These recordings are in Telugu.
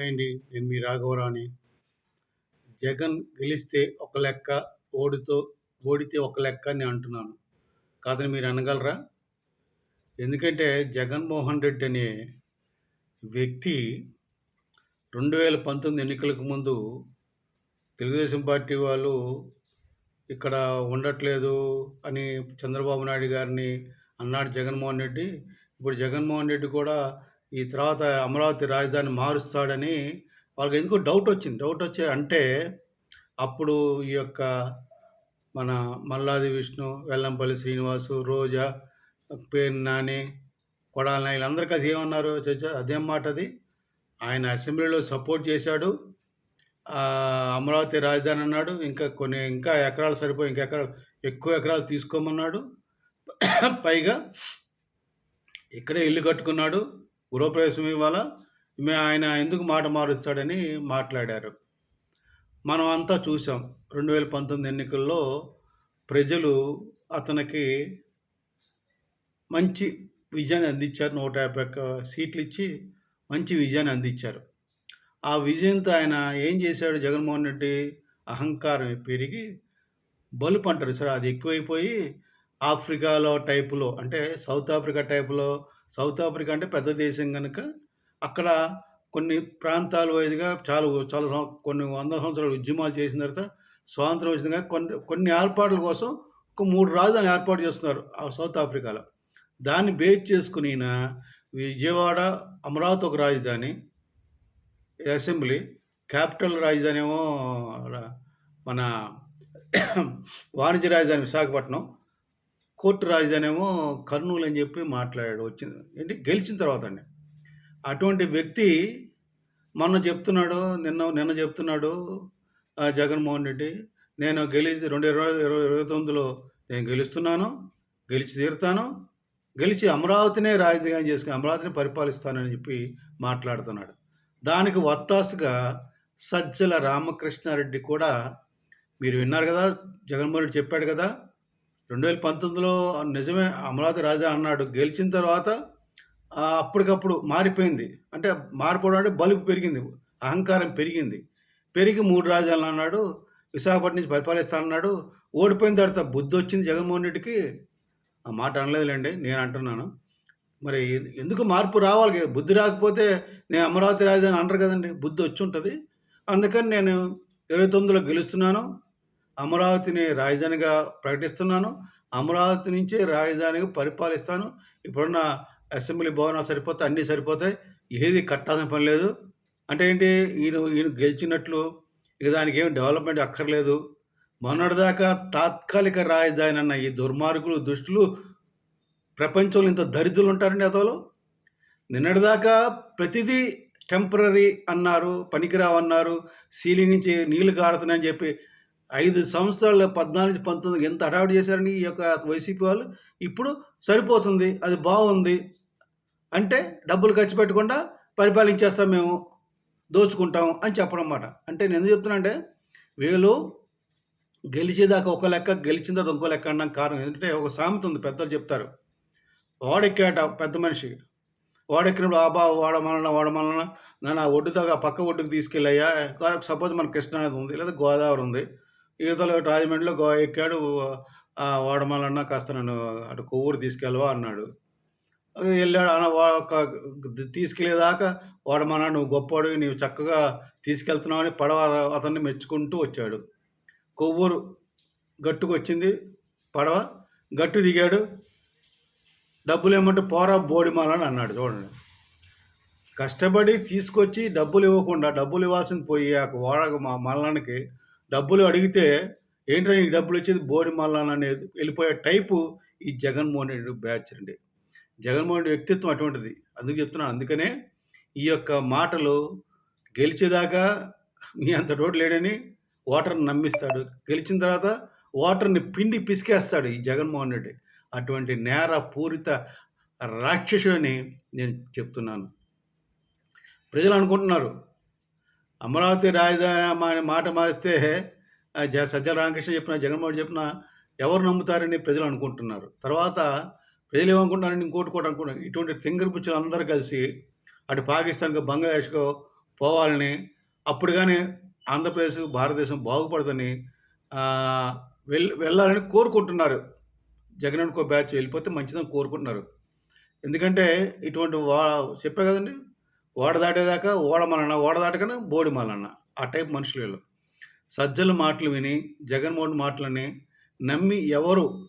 హాయ్ అండి నేను మీ రాఘవరాణి. జగన్ గెలిస్తే ఒక లెక్క ఓడితో ఓడితే ఒక లెక్క అని అంటున్నాను. కాదని మీరు అనగలరా? ఎందుకంటే జగన్మోహన్ రెడ్డి అనే వ్యక్తి రెండు వేల పంతొమ్మిది ఎన్నికలకు ముందు తెలుగుదేశం పార్టీ వాళ్ళు ఇక్కడ ఉండట్లేదు అని చంద్రబాబు నాయుడు గారిని అన్నాడు జగన్మోహన్ రెడ్డి. ఇప్పుడు జగన్మోహన్ రెడ్డి కూడా ఈ తర్వాత అమరావతి రాజధాని మారుస్తాడని వాళ్ళకి ఎందుకు డౌట్ వచ్చింది. డౌట్ వచ్చే అంటే అప్పుడు ఈ యొక్క మన మల్లాది విష్ణు వెల్లంపల్లి శ్రీనివాసు రోజా పేరు నాని కొడాల వీళ్ళందరూ కలిసి ఏమన్నారు? అదేం మాట అది? ఆయన అసెంబ్లీలో సపోర్ట్ చేశాడు. అమరావతి రాజధాని అన్నాడు. ఇంకా కొన్ని ఇంకా ఎకరాలు సరిపోయి ఇంకా ఎకరాలు ఎక్కువ ఎకరాలు తీసుకోమన్నాడు. పైగా ఇక్కడే ఇల్లు కట్టుకున్నాడు. గృహప్రవేశం ఇవాళ మే ఆయన ఎందుకు మాట మారుస్తాడని మాట్లాడారు. మనం అంతా చూసాం రెండు వేల పంతొమ్మిది ఎన్నికల్లో ప్రజలు అతనికి మంచి విజయాన్ని అందించారు. నూట యాభై ఒక్క సీట్లు ఇచ్చి మంచి విజయాన్ని అందించారు. ఆ విజయంతో ఆయన ఏం చేశాడు? జగన్మోహన్ రెడ్డి అహంకారం పెరిగి బలుపు అంటారు సార్ అది ఎక్కువైపోయి ఆఫ్రికాలో టైపులో అంటే సౌత్ ఆఫ్రికా టైపులో సౌత్ ఆఫ్రికా అంటే పెద్ద దేశం కనుక అక్కడ కొన్ని ప్రాంతాల వైదుగా చాలా చాలా కొన్ని వందల సంవత్సరాలు ఉద్యమాలు చేసిన తర్వాత స్వాతంత్రం వచ్చింది కానీ కొన్ని కొన్ని ఏర్పాట్ల కోసం ఒక మూడు రాజధాని ఏర్పాటు చేస్తున్నారు ఆ సౌత్ ఆఫ్రికాలో. దాన్ని బేస్ చేసుకుని విజయవాడ అమరావతి ఒక రాజధాని అసెంబ్లీ క్యాపిటల్ రాజధాని ఏమో రా- మన వాణిజ్య రాజధాని విశాఖపట్నం కోర్టు రాజధాని ఏమో కర్నూలు అని చెప్పి మాట్లాడాడు. వచ్చింది. ఏంటి? గెలిచిన తర్వాత అండి. అటువంటి వ్యక్తి మొన్న చెప్తున్నాడు నిన్న నిన్న చెప్తున్నాడు జగన్మోహన్ రెడ్డి నేను గెలిచి రెండు ఇరవై ఇరవై ఇరవై తొమ్మిదిలో నేను గెలుస్తున్నాను గెలిచి తీరుతాను గెలిచి అమరావతినే రాజధాని చేసుకుని అమరావతిని పరిపాలిస్తానని చెప్పి మాట్లాడుతున్నాడు. దానికి వత్తాసుగా సజ్జల రామకృష్ణారెడ్డి కూడా మీరు విన్నారు కదా జగన్మోహన్ రెడ్డి చెప్పాడు కదా రెండు వేల పంతొమ్మిదిలో నిజమే అమరావతి రాజధాని అన్నాడు. గెలిచిన తర్వాత అప్పటికప్పుడు మారిపోయింది. అంటే మారిపోవడం అంటే బలుపు పెరిగింది. అహంకారం పెరిగింది. పెరిగి మూడు రాజధానులు అన్నాడు. విశాఖపట్నం నుంచి పరిపాలిస్తానన్నాడు ఓడిపోయిన తర్వాత బుద్ధి వచ్చింది జగన్మోహన్ రెడ్డికి. ఆ మాట అనలేదులేండి నేను అంటున్నాను. మరి ఎందుకు మార్పు రావాలి? కదా బుద్ధి రాకపోతే నేను అమరావతి రాజధాని అంటారు కదండి. బుద్ధి వచ్చి ఉంటుంది. అందుకని నేను ఇరవై తొమ్మిదిలో గెలుస్తున్నాను. అమరావతిని రాజధానిగా ప్రకటిస్తున్నాను. అమరావతి నుంచే రాజధానిగా పరిపాలిస్తాను. ఇప్పుడున్న అసెంబ్లీ భవనాలు సరిపోతాయి అన్నీ సరిపోతాయి. ఏది కట్టాల్సిన పని లేదు. అంటే ఏంటి? ఈయన ఈయన గెలిచినట్లు ఇక దానికి ఏం డెవలప్మెంట్ అక్కర్లేదు. మొన్నటిదాకా తాత్కాలిక రాజధాని అన్న ఈ దుర్మార్గులు దుష్టులు ప్రపంచంలో ఇంత దరిద్రులు ఉంటారండి అతలో నిన్నటిదాకా ప్రతిదీ టెంపరీ అన్నారు పనికిరావన్నారు. సీలింగ్ నుంచి నీళ్ళు కారుతున్నాయని చెప్పి ఐదు సంవత్సరాలు పద్నాలుగు నుంచి పంతొమ్మిది ఎంత హడావిడి చేశారని ఈ యొక్క వైసీపీ వాళ్ళు ఇప్పుడు సరిపోతుంది అది బాగుంది. అంటే డబ్బులు ఖర్చు పెట్టకుండా పరిపాలించేస్తాం మేము దోచుకుంటాం అని చెప్పడం అన్నమాట. అంటే నేను ఎందుకు చెప్తున్నా అంటే వీళ్ళు గెలిచేదాకా ఒక లెక్క గెలిచిన తర్వాత ఇంకో లెక్క అనడానికి కారణం ఎందుకంటే ఒక సామెత ఉంది పెద్దలు చెప్తారు. వాడెక్కాట పెద్ద మనిషి. వాడెక్కినప్పుడు ఆ బా వాడమలన వాడమలన నన్ను ఆ ఒడ్డుతో ఆ పక్క ఒడ్డుకు తీసుకెళ్ళయ్యా. సపోజ్ మన కృష్ణా అనేది ఉంది లేదా గోదావరి ఉంది. ఈతలో రాజమండ్రిలో గో ఎక్కాడు ఆ కాస్త నన్ను అటు కొవ్వూరు తీసుకెళ్ళవా అన్నాడు. వెళ్ళాడు అన్న వా- ఒక తీసుకెళ్ళేదాకా వాడమన్నా నువ్వు గొప్పవాడు నీవు చక్కగా తీసుకెళ్తున్నావు అని పడవ అతన్ని మెచ్చుకుంటూ వచ్చాడు. కొవ్వూరు గట్టుకు వచ్చింది పడవ గట్టు దిగాడు. డబ్బులు ఏమంటే పోరా బోడిమాల అని అన్నాడు చూడండి. కష్టపడి తీసుకొచ్చి డబ్బులు ఇవ్వకుండా డబ్బులు ఇవ్వాల్సింది పోయి ఆ వాడ మా మల్లానికి డబ్బులు అడిగితే ఏంటో నీకు డబ్బులు ఇచ్చేది బోడి మల్లాన్ అనేది? వెళ్ళిపోయే టైపు ఈ జగన్మోహన్ రెడ్డి బ్యాచ్ అండి. జగన్మోహన్ రెడ్డి వ్యక్తిత్వం అటువంటిది. అందుకు చెప్తున్నాను అందుకనే ఈ యొక్క మాటలు గెలిచేదాకా మీ అంత రోడ్ లేడని ఓటర్ని నమ్మిస్తాడు. గెలిచిన తర్వాత ఓటర్ని పిండి పిసికేస్తాడు ఈ జగన్మోహన్ రెడ్డి. అటువంటి నేర పూరిత రాక్షసుని నేను చెప్తున్నాను. ప్రజలు అనుకుంటున్నారు అమరావతి రాజధాని మాట మారిస్తే జ సజ్జల రామకృష్ణ చెప్పిన జగన్మోహన్ చెప్పిన ఎవరు నమ్ముతారని ప్రజలు అనుకుంటున్నారు తర్వాత ప్రజలు ఏమనుకుంటున్నారని ఇంకోటి కూడా అనుకుంటున్నారు ఇటువంటి తింగర్ పుచ్చులు అందరూ కలిసి అటు పాకిస్తాన్కు బంగ్లాదేశ్కో పోవాలని అప్పుడు కానీ ఆంధ్రప్రదేశ్, భారతదేశం బాగుపడదని ఆహ్, వెళ్ వెళ్ళాలని కోరుకుంటున్నారు. జగన్ కో బ్యాచ్ వెళ్ళిపోతే మంచిదని కోరుకుంటున్నారు. ఎందుకంటే ఇటువంటి వా చెప్పే కదండి ఓడ దాటేదాకా ఓడమలన్న ఓడ దాటగానే బోడి ఆ టైప్ మనుషులు వీళ్ళు. సజ్జల మాటలు విని, జగన్‌మోహన్ మాటలని నమ్మి ఎవరు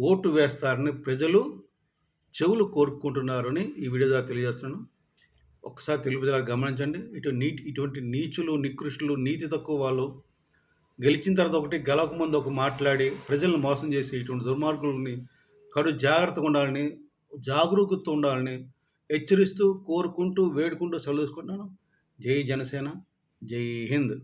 ఓటు వేస్తారని ప్రజలు చెవులు కోరుకుంటున్నారని ఈ వీడియో ద్వారా తెలియజేస్తున్నాను. ఒక్కసారి తెలుపుదల గమనించండి. ఇటు నీటి ఇటువంటి నీచులు, నికృష్టులు, నీతి తక్కువ వాళ్ళు గెలిచిన తర్వాత ఒకటి, గెలవక ముందు ఒక మాట్లాడి ప్రజలను మోసం చేసి ఇటువంటి దుర్మార్గులని కడు జాగ్రత్తగా ఉండాలని, జాగరూకత ఉండాలని హెచ్చరిస్తూ, కోరుకుంటూ, వేడుకుంటూ సెలవుసుకుంటున్నాను జై జనసేన. జై హింద్.